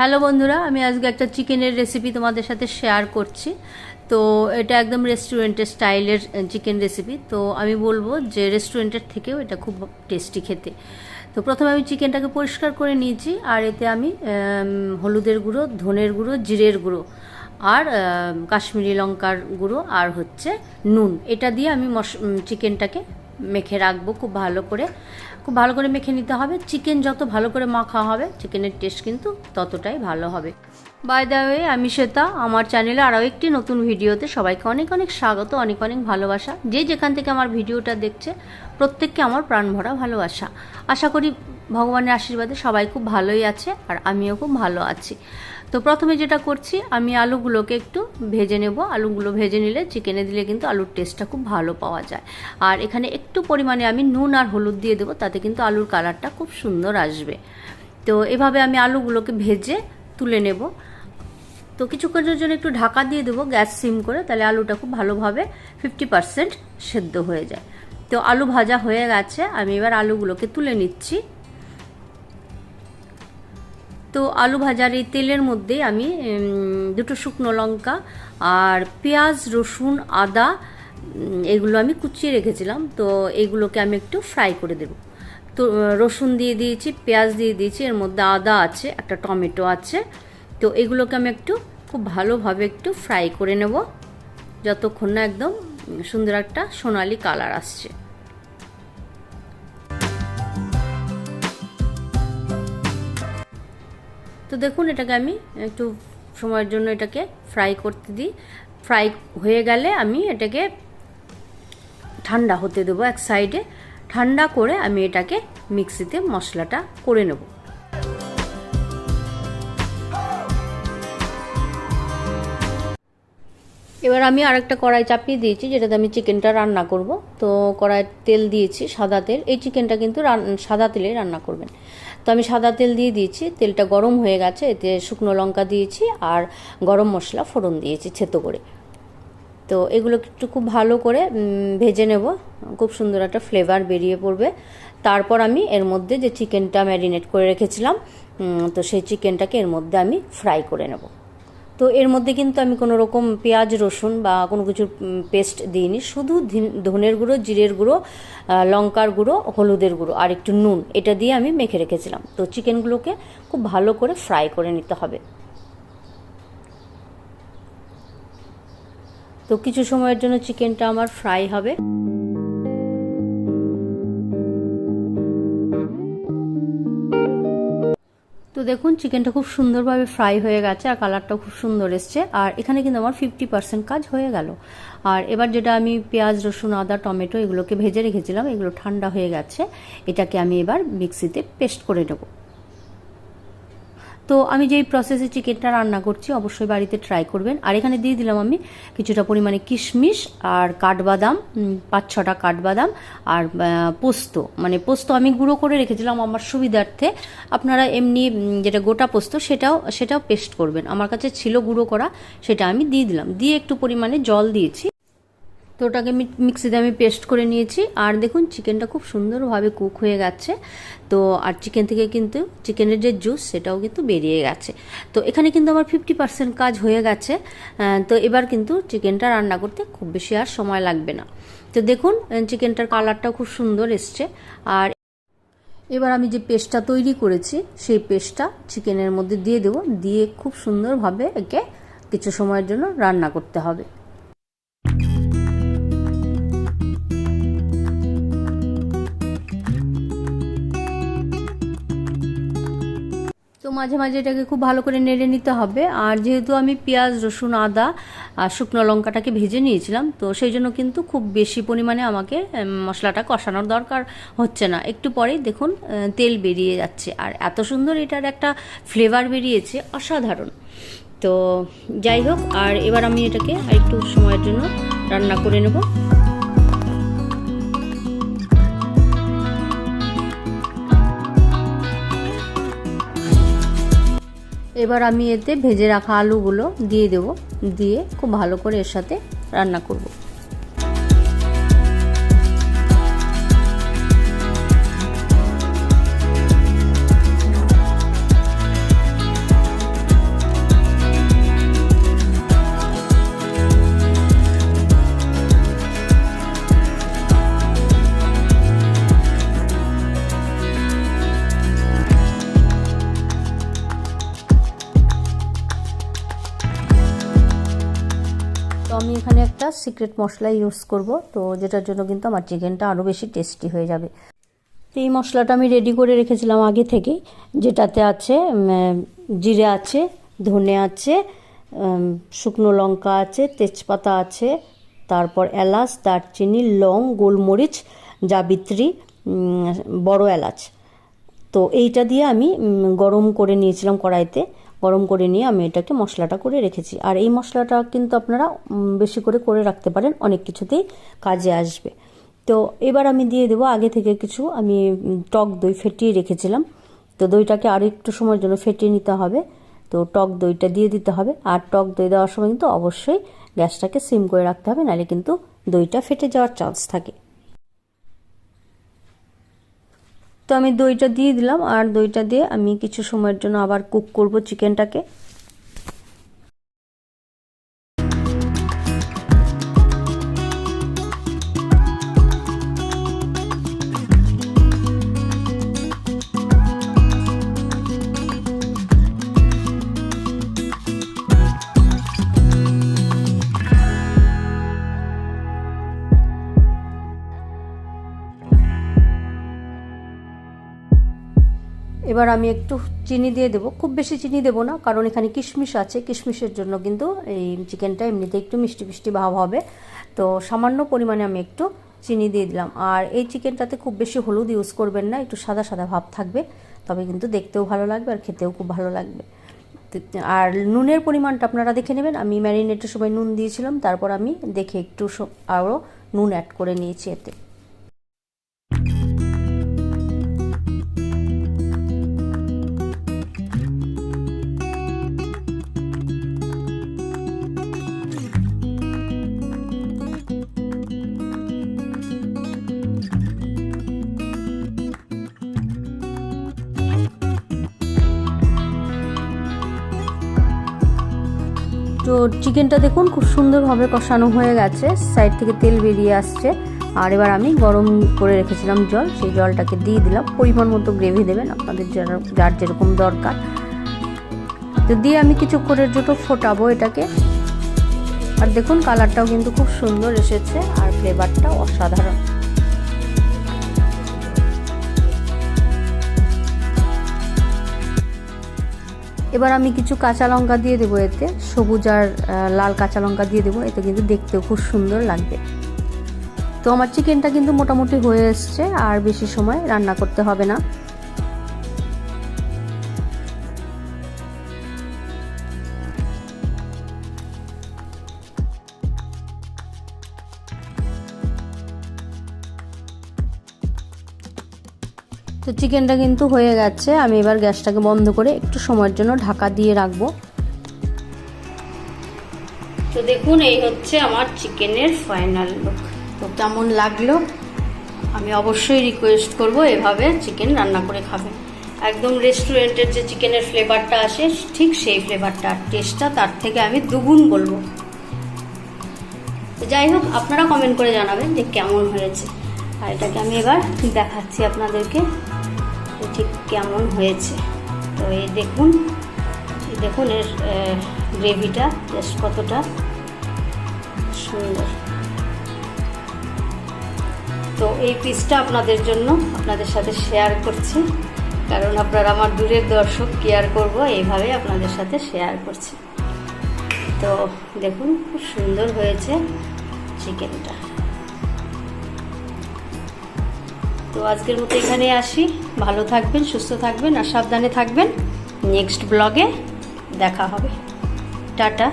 Hello বন্ধুরা, আমি আজকে একটা চিকেনের রেসিপি তোমাদের সাথে শেয়ার করছি। তো এটা একদম রেস্টুরেন্টের স্টাইলের চিকেন রেসিপি তো আমি বলব যে রেস্টুরেন্টের থেকেও এটা খুব টেস্টি খেতে। তো প্রথমে আমি চিকেনটাকে পরিষ্কার করে নিয়েছি, আর এতে আমি হলুদের গুঁড়ো, ধনের গুঁড়ো, জিরের গুঁড়ো, আর কাশ্মীরি লঙ্কার গুঁড়ো, আর হচ্ছে নুন। এটা দিয়ে আমি মশ চিকেনটাকে মেখে রাখব খুব ভালো করে। খুব ভালো করে মেখে নিতে হবে। চিকেন যত ভালো করে মাখা হবে চিকেনের টেস্ট কিন্তু ততটাই ভালো হবে। বাই দ্য ওয়ে আমি শ্বেতা, আমার চ্যানেলে আরও একটি নতুন ভিডিওতে সবাইকে অনেক অনেক স্বাগত, অনেক অনেক ভালোবাসা। যে যেখান থেকে আমার ভিডিওটা দেখছে, প্রত্যেককে আমার প্রাণ ভরা ভালোবাসা। আশা করি ভগবানের আশীর্বাদে সবাই খুব ভালোই আছে আর আমিও খুব ভালো আছি। তো প্রথমে যেটা করছি, আমি আলুগুলোকে একটু ভেজে নেব। আলুগুলো ভেজে নিলে চিকেনে দিলে কিন্তু আলুর টেস্টটা খুব ভালো পাওয়া যায়। আর এখানে একটু পরিমাণে আমি নুন আর হলুদ দিয়ে দেবো, তাতে কিন্তু আলুর কালারটা খুব সুন্দর আসবে। তো এভাবে আমি আলুগুলোকে ভেজে তুলে নেব। তো কিছুক্ষণের জন্য একটু ঢাকা দিয়ে দেবো গ্যাস সিম করে, তাহলে আলুটা খুব ভালোভাবে ফিফটি পার্সেন্ট সেদ্ধ হয়ে যায়। তো আলু ভাজা হয়ে গেছে, আমি এবার আলুগুলোকে তুলে নিচ্ছি। তো আলু ভাজার এই তেলের মধ্যে আমি দুটো শুকনো লঙ্কা আর পেঁয়াজ, রসুন, আদা এগুলো আমি কুচিয়ে রেখেছিলাম। তো এগুলোকে আমি একটু ফ্রাই করে দেব। তো রসুন দিয়ে দিয়েছি, পেঁয়াজ দিয়ে দিয়েছি, এর মধ্যে আদা আছে, একটা টমেটো আছে। তো এগুলোকে আমি একটু খুব ভালোভাবে একটু ফ্রাই করে নেব, যতক্ষণ না একদম সুন্দর একটা সোনালি কালার আসছে। তো দেখুন, এটাকে আমি একটু সময়ের জন্য এটাকে ফ্রাই করতে দিই। ফ্রাই হয়ে গেলে আমি এটাকে ঠান্ডা হতে দেবো এক সাইডে ঠান্ডা করে আমি এটাকে মিক্সিতে মশলাটা করে নেব। এবার আমি আরেকটা কড়াই চাপিয়ে দিয়েছি, যেটাতে আমি চিকেনটা রান্না করব। তো কড়াইয়ের তেল দিয়েছি, সাদা তেল। এই চিকেনটা কিন্তু সাদা তেলে রান্না করবেন। তো আমি সাদা তেল দিয়ে দিয়েছি, তেলটা গরম হয়ে গেছে, এতে শুকনো লঙ্কা দিয়েছি আর গরম মশলা ফোড়ন দিয়েছি ছেতো করে। তো এগুলো একটু খুব ভালো করে ভেজে নেব। খুব সুন্দর একটা ফ্লেভার বেরিয়ে পড়বে। তারপর আমি এর মধ্যে যে চিকেনটা ম্যারিনেট করে রেখেছিলাম তো সেই চিকেনটাকে এর মধ্যে আমি ফ্রাই করে নেব। তো এর মধ্যে কিন্তু আমি কোনো রকম পেঁয়াজ, রসুন বা কোনো কিছুর পেস্ট দিইনি। শুধু ধনের গুঁড়ো, জিরের গুঁড়ো লঙ্কার গুঁড়ো, হলুদের গুঁড়ো আর একটু নুন। এটা দিয়ে আমি মেখে রেখেছিলাম। তো চিকেনগুলোকে খুব ভালো করে ফ্রাই করে নিতে হবে। তো কিছু সময়ের জন্য চিকেনটা আমার ফ্রাই হবে। দেখুন চিকেনটা খুব সুন্দরভাবে ফ্রাই হয়ে গেছে আর কালারটাও খুব সুন্দর এসছে। আর এখানে কিন্তু আমার ফিফটি পার্সেন্ট কাজ হয়ে গেল। আর এবার যেটা আমি পেঁয়াজ, রসুন, আদা, টমেটো এগুলোকে ভেজে রেখেছিলাম, এগুলো ঠান্ডা হয়ে গেছে। এটাকে আমি এবার মিক্সিতে পেস্ট করে নেব। তো আমি যেই প্রসেসে চিকেনটা রান্না করছি, অবশ্যই বাড়িতে ট্রাই করবেন। আর এখানে দিয়ে দিলাম আমি কিছুটা পরিমাণে কিশমিশ আর কাঠবাদাম পাঁচ ছটা কাঠবাদাম আর পোস্ত। মানে পোস্ত আমি গুঁড়ো করে রেখেছিলাম আমার সুবিধার্থে। আপনারা এমনি যেটা গোটা পোস্ত সেটাও সেটাও পেস্ট করবেন। আমার কাছে ছিল গুঁড়ো করা, সেটা আমি দিয়ে দিলাম। দিয়ে একটু পরিমাণে জল দিয়েছি। তো ওটাকে আমি মিক্সিতে আমি পেস্ট করে নিয়েছি। আর দেখুন চিকেনটা খুব সুন্দরভাবে কুক হয়ে গেছে। তো, আর চিকেন থেকে কিন্তু চিকেনের যে জুস সেটাও কিন্তু বেরিয়ে গেছে। তো, এখানে কিন্তু আমার ফিফটি পার্সেন্ট কাজ হয়ে গেছে। তো, এবার কিন্তু চিকেনটা রান্না করতে খুব বেশি আর সময় লাগবে না। তো, দেখুন চিকেনটার কালারটাও খুব সুন্দর এসছে। আর এবার আমি যে পেস্টটা তৈরি করেছি, সেই পেস্টটা চিকেনের মধ্যে দিয়ে দেবো। দিয়ে খুব সুন্দরভাবে একে কিছু সময়ের জন্য রান্না করতে হবে। তো মাঝে মাঝে এটাকে খুব ভালো করে নেড়ে নিতে হবে। আর যেহেতু আমি পেঁয়াজ, রসুন, আদা আর শুকনো লঙ্কাটাকে ভেজে নিয়েছিলাম, তো সেই জন্য কিন্তু খুব বেশি পরিমাণে আমাকে মশলাটা কষানোর দরকার হচ্ছে না। একটু পরেই দেখুন তেল বেরিয়ে যাচ্ছে। আর এত সুন্দর এটার একটা ফ্লেভার বেরিয়েছে, অসাধারণ। তো যাই হোক, আর এবার আমি এটাকে আরেকটু সময়ের জন্য রান্না করে নেব। এবার আমি এতে ভেজে রাখা আলুগুলো দিয়ে দেব। দিয়ে খুব ভালো করে এর সাথে রান্না করব। আমি এখানে একটা সিক্রেট মশলা ইউজ করব, তো যেটার জন্য কিন্তু আমার চিকেনটা আরও বেশি টেস্টি হয়ে যাবে। তো এই মশলাটা আমি রেডি করে রেখেছিলাম আগে থেকেই যেটাতে আছে জিরে আছে, ধনে আছে শুকনো লঙ্কা আছে, তেজপাতা আছে, তারপর এলাচ, দারচিনি, লং, গোলমরিচ, জাবিত্রি বড় এলাচ। তো এইটা দিয়ে আমি গরম করে নিয়েছিলাম কড়াইতে। গরম করে নিয়ে আমি এটাকে মশলাটা করে রেখেছি। আর এই মশলাটা কিন্তু আপনারা বেশি করে করে রাখতে পারেন, অনেক কিছুতেই কাজে আসবে। তো এবার আমি দিয়ে দেবো আগে থেকে কিছু, আমি টক দই ফেটিয়ে রেখেছিলাম। তো দইটাকে আর একটু সময়ের জন্য ফেটিয়ে নিতে হবে। তো টক দইটা দিয়ে দিতে হবে। আর টক দই দেওয়ার সময় কিন্তু অবশ্যই গ্যাসটাকে সিম করে রাখতে হবে, নাহলে কিন্তু দইটা ফেটে যাওয়ার চান্স থাকে। তো আমি দইটা দিয়ে দিলাম, আর দইটা দিয়ে আমি কিছু সময়ের জন্য আবার কুক করব চিকেনটাকে এবার আমি একটু চিনি দিয়ে দেবো। খুব বেশি চিনি দেবো না, কারণ এখানে কিশমিশ আছে। কিশমিশের জন্য কিন্তু এই চিকেনটা এমনিতে একটু মিষ্টি মিষ্টি ভাব হবে। তো সামান্য পরিমাণে আমি একটু চিনি দিয়ে দিলাম। আর এই চিকেনটাতে খুব বেশি হলুদ ইউজ করবেন না, একটু সাদা সাদা ভাব থাকবে। তবে কিন্তু দেখতেও ভালো লাগবে আর খেতেও খুব ভালো লাগবে। আর নুনের পরিমাণটা আপনারা দেখে নেবেন। আমি ম্যারিনেটের সময় নুন দিয়েছিলাম, তারপর আমি দেখে একটু আরও নুন অ্যাড করে নিয়েছি এতে। তো চিকেনটা দেখুন, খুব সুন্দরভাবে কষানো হয়ে গেছে। সাইড থেকে তেল বেরিয়ে আসছে। আর এবার আমি গরম করে রেখেছিলাম জল, সেই জলটাকে দিয়ে দিলাম। পরিমাণ মতো গ্রেভি দেবেন, আপনাদের যারা, যার যেরকম দরকার। তো দিয়ে আমি কিছুক্ষণের জন্য ফোটাবো এটাকে। আর দেখুন কালারটাও কিন্তু খুব সুন্দর এসেছে, আর ফ্লেভারটাও অসাধারণ। এবার আমি কিছু কাঁচা লঙ্কা দিয়ে দেবো এতে। সবুজ আর লাল কাঁচা লঙ্কা দিয়ে দেবো। এতে কিন্তু দেখতেও খুব সুন্দর লাগবে। তো আমার চিকেনটা কিন্তু মোটামুটি হয়ে এসছে, আর বেশি সময় রান্না করতে হবে না। তো চিকেনটা কিন্তু হয়ে গেছে। আমি এবার গ্যাসটাকে বন্ধ করে একটু সময়ের জন্য ঢাকা দিয়ে রাখব। তো দেখুন, এই হচ্ছে আমার চিকেনের ফাইনাল লুক। তো কেমন লাগল? আমি অবশ্যই রিকোয়েস্ট করব এভাবে চিকেন রান্না করে খাবেন একদম রেস্টুরেন্টের যে চিকেনের ফ্লেভারটা আসে, ঠিক সেই ফ্লেভারটা আর টেস্টটা তার থেকে আমি দুগুণ বলব। তো যাই হোক, আপনারা কমেন্ট করে জানাবেন যে কেমন হয়েছে। আর এটাকে আমি এবার দেখাচ্ছি আপনাদেরকে। ঠিক কেমন হয়েছে। তো এই দেখুন দেখুন এর গ্রেভিটা টেস্ট কতটা সুন্দর। তো এই পিসটা আপনাদের জন্য আপনাদের সাথে শেয়ার করছি, কারণ আপনারা আমার দূরের দর্শক কেয়ার করব এইভাবে আপনাদের সাথে শেয়ার করছি। তো দেখুন, খুব সুন্দর হয়েছে চিকেনটা। তো আজকের মতো এখানে আসি। ভালো থাকবেন সুস্থ থাকবেন আর সাবধানে থাকবেন। নেক্সট ব্লগে দেখা হবে। টাটা।